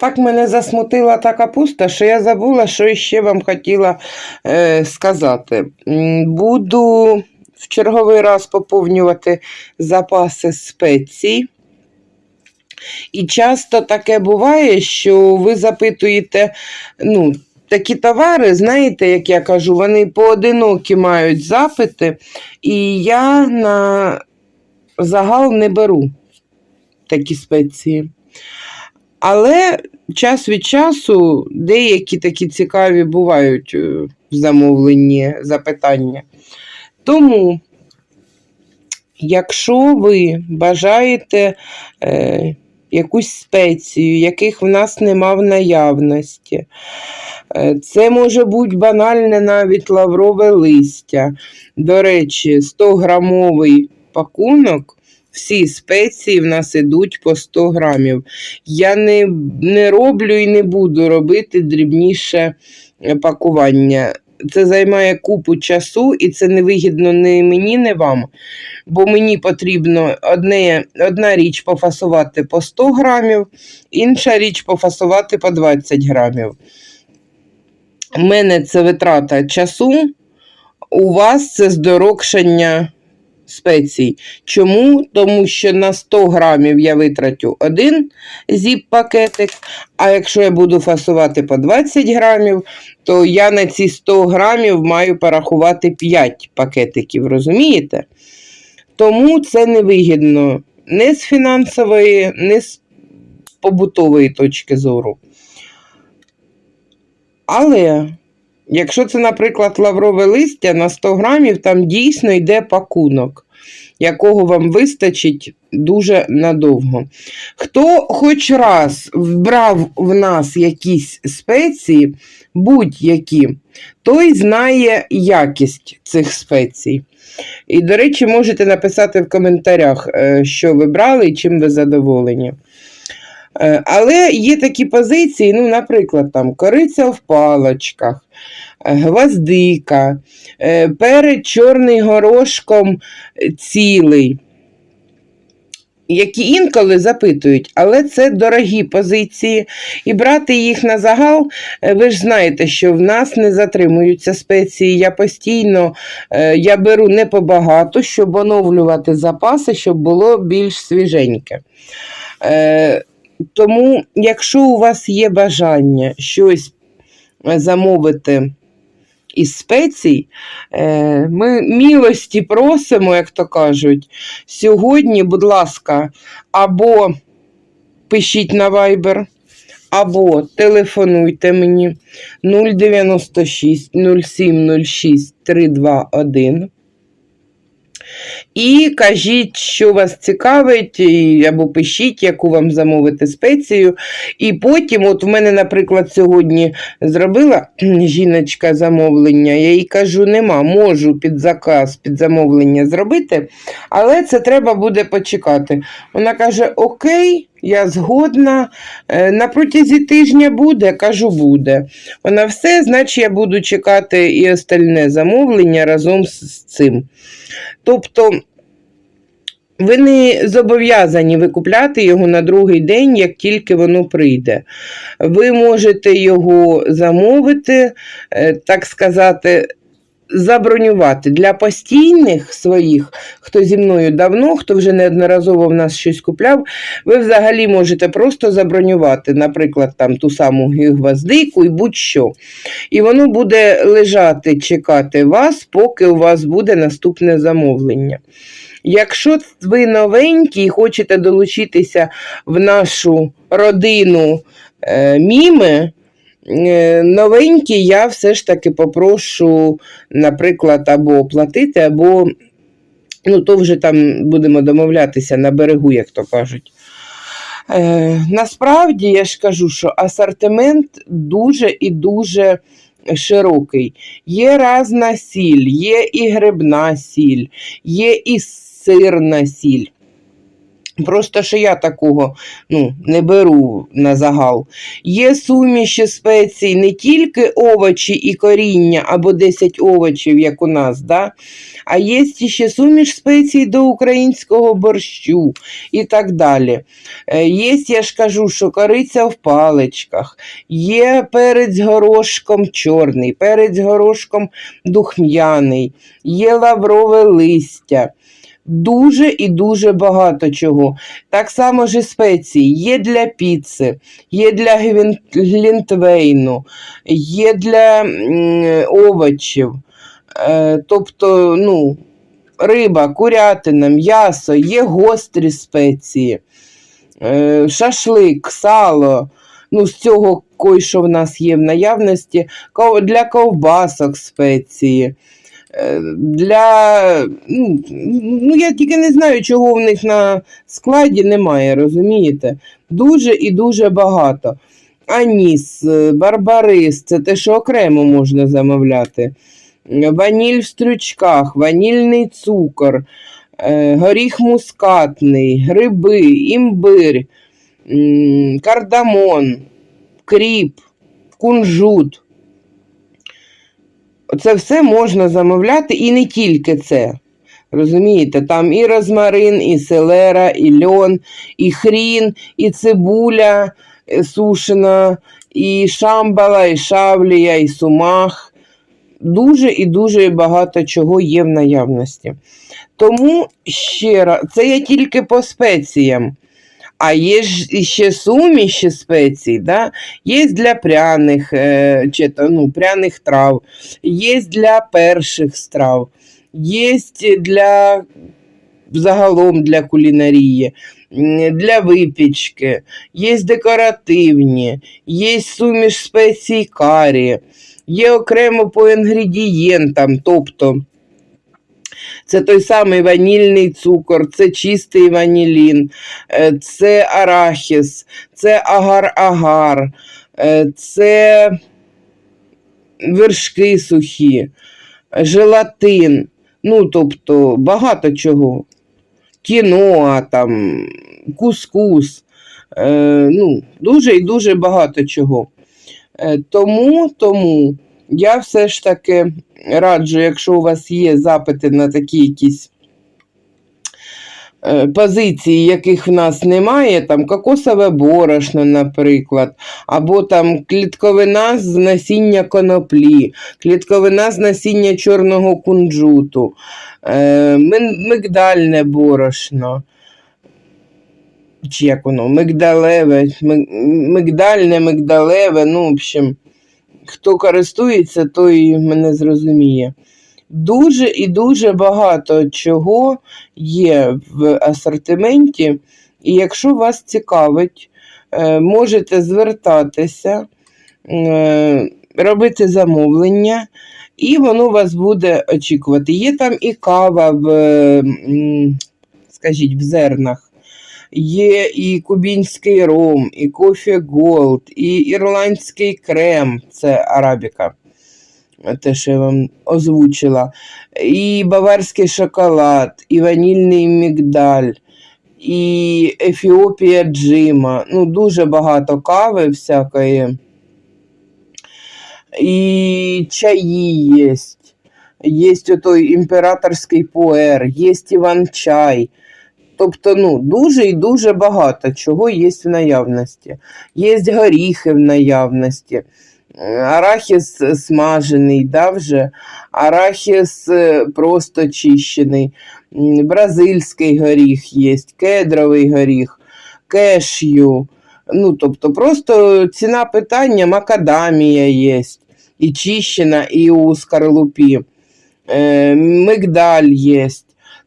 Так мене засмутила та капуста, що я забула, що ще вам хотіла е, сказати. Буду в черговий раз поповнювати запаси спецій. І часто таке буває, що ви запитуєте, ну, такі товари, знаєте, як я кажу, вони поодинокі мають запити, і я на загал не беру такі спеції. Але час від часу деякі такі цікаві бувають е, в замовленні запитання. Тому, якщо ви бажаєте е, якусь спецію, яких в нас нема в наявності, е, це може бути банальне навіть лаврове листя. До речі, 100-грамовий пакунок. Всі спеції в нас ідуть по 100 грамів. Я не, не роблю і не буду робити дрібніше е, пакування. Це займає купу часу, і це не вигідно ні мені, ні вам. Бо мені потрібно одне, одна річ пофасувати по 100 грамів, інша річ пофасувати по 20 грамів. У мене це витрата часу, у вас це здорожчання спецій. Чому? Тому що на 100 грамів я витратю один зіп-пакетик, а якщо я буду фасувати по 20 грамів, то я на ці 100 грамів маю порахувати 5 пакетиків, розумієте? Тому це невигідно не з фінансової, не з побутової точки зору. Але Якщо це, наприклад, лаврове листя на 100 грамів, там дійсно йде пакунок, якого вам вистачить дуже надовго. Хто хоч раз вбрав в нас якісь спеції, будь-які, той знає якість цих спецій. І, до речі, можете написати в коментарях, е, що ви брали і чим ви задоволені. Е, Але є такі позиції, ну, наприклад, там кориця в палочках, гвоздика, е, перед чорний горошком цілий. Які інколи запитують, але це дорогі позиції, і брати їх на загал, е, ви ж знаєте, що в нас не затримуються спеції. Я постійно е, я беру не побагато, щоб оновлювати запаси, щоб було більш свіженьке. Е, тому, якщо у вас є бажання щось е, замовити із спецій, е, ми мілості просимо, як то кажуть. Сьогодні, будь ласка, або пишіть на Viber, або телефонуйте мені 096 0706 321. І кажіть, що вас цікавить, або пишіть, яку вам замовити спецію. І потім, от в мене, наприклад, сьогодні зробила жіночка замовлення. Я їй кажу, нема, можу під заказ, під замовлення зробити, але це треба буде почекати. Вона каже: Окей. Я згодна. Е, На протязі тижня буде, кажу, буде. Вона все, значить, я буду чекати і остальне замовлення разом з цим. Тобто ви не зобов'язані викупляти його на другий день, як тільки воно прийде. Ви можете його замовити, е, так сказати, забронювати для постійних своїх, хто зі мною давно, хто вже неодноразово в нас щось купляв, ви взагалі можете просто забронювати, наприклад, там ту саму гвоздику і будь-що. І воно буде лежати, чекати вас, поки у вас буде наступне замовлення. Якщо ви новенькі і хочете долучитися в нашу родину е, міми, новенькі, я все ж таки попрошу, наприклад, або оплатити, або ну, то вже там будемо домовлятися на берегу, як то кажуть. Е, насправді я ж кажу, що асортимент дуже і дуже широкий. Є разна сіль, є і грибна сіль, є і сирна сіль. Просто що я такого ну, не беру на загал. Є суміші спецій не тільки овочі і коріння або 10 овочів, як у нас, да? а є ще суміш спецій до українського борщу і так далі. Е, Є, я ж кажу, що кориця в паличках, є перець горошком чорний, перець горошком духм'яний, є лаврове листя. Дуже і дуже багато чого. Так само ж і спеції. Є для піци, є для глінтвейну, є для овочів. Е, тобто, ну, риба, курятина, м'ясо, є гострі спеції, е, шашлик, сало. Ну, з цього кой, що в нас є в наявності, для ковбасок спеції. Е, Для ну, ну я тільки не знаю, чого в них на складі немає, розумієте? Дуже і дуже багато. Аніс, е, барбарис, це те, що окремо можна замовляти. Ваніль в стручках, ванільний цукор, е, горіх мускатний, гриби, імбир, кардамон, кріп, кунжут. Це все можна замовляти і не тільки це. Розумієте, там і розмарин, і селера, і льон, і хрін, і цибуля е, сушена, і шамбала, і шавлія, і сумах. Дуже і дуже багато чого є в наявності. Тому ще раз, це я тільки по спеціям. А є ж ще суміші спецій, да? є для пряних, е, чи, ну, пряних трав, є для перших страв, є для загалом для кулінарії, для випічки, є декоративні, є суміш спецій карі, є окремо по інгредієнтам, тобто це той самий ванільний цукор, це чистий ванілін, е, це арахіс, це агар-агар, е, це вершки сухі, желатин, ну, тобто багато чого. Кіноа, там, кускус, е, ну, дуже і дуже багато чого. Е, тому, тому я все ж таки раджу, якщо у вас є запити на такі якісь е, позиції, яких в нас немає, там кокосове борошно, наприклад, або там клітковина з насіння коноплі, клітковина з насіння чорного кунжуту, е, мигдальне борошно. Чи як воно, мигдалеве, ми- мигдальне, мигдалеве, ну, в общем, хто користується, той мене зрозуміє. Дуже і дуже багато чого є в асортименті, і якщо вас цікавить, е, можете звертатися, е, робити замовлення, і воно вас буде очікувати. Є там і кава в, скажіть, в зернах. Є і кубінський ром, і кофе голд, і ірландський крем, це арабіка, те, що я вам озвучила, і баварський шоколад, і ванільний мігдаль, і Ефіопія джима. Ну, дуже багато кави всякої. І чаї є. Є отой імператорський пуер, є іван-чай. Тобто, ну, дуже і дуже багато чого є в наявності. Є горіхи в наявності. Е, Арахіс смажений, да, вже, арахіс е, просто чищений, бразильський горіх є, кедровий горіх, кешю. Ну, тобто, просто ціна питання, макадамія є, і чищена, і у скорлупі, е, мигдаль є.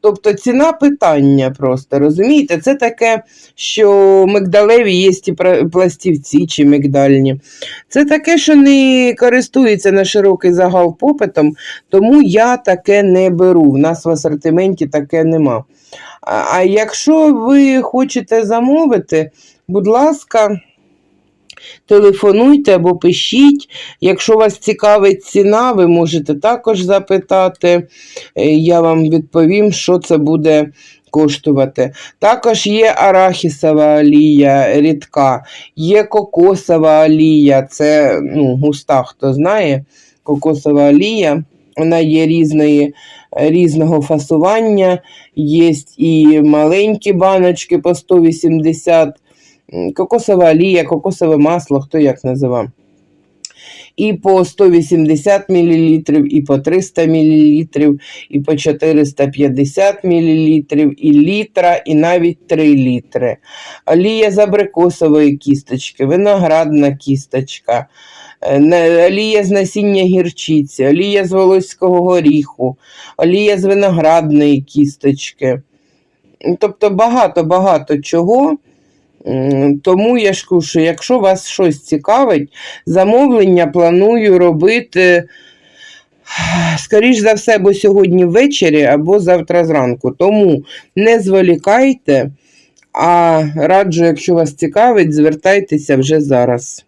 Тобто ціна питання просто, розумієте? Це таке, що мигдалеві є і пра- пластівці чи мигдальні. Це таке, що не користується на широкий загал попитом, тому я таке не беру. В нас в асортименті таке нема. А якщо ви хочете замовити, будь ласка. Телефонуйте або пишіть. Якщо вас цікавить ціна, ви можете також запитати. Е, Я вам відповім, що це буде коштувати. Також є арахісова олія рідка, є кокосова олія, це ну, густа, хто знає, кокосова олія. Вона є різної, різного фасування, є і маленькі баночки по 180, м, кокосова олія, кокосове масло, хто як називав. І по 180 мл, і по 300 мл, і по 450 мл, і літра, і навіть 3 літри. Олія з абрикосової кісточки, виноградна кісточка, е, олія з насіння гірчиці, олія з волоського горіху, олія з виноградної кісточки. Тобто багато-багато чого. Тому я ж кажу, що якщо вас щось цікавить, замовлення планую робити, скоріш за все, або сьогодні ввечері, або завтра зранку. Тому не зволікайте, а раджу, якщо вас цікавить, звертайтеся вже зараз.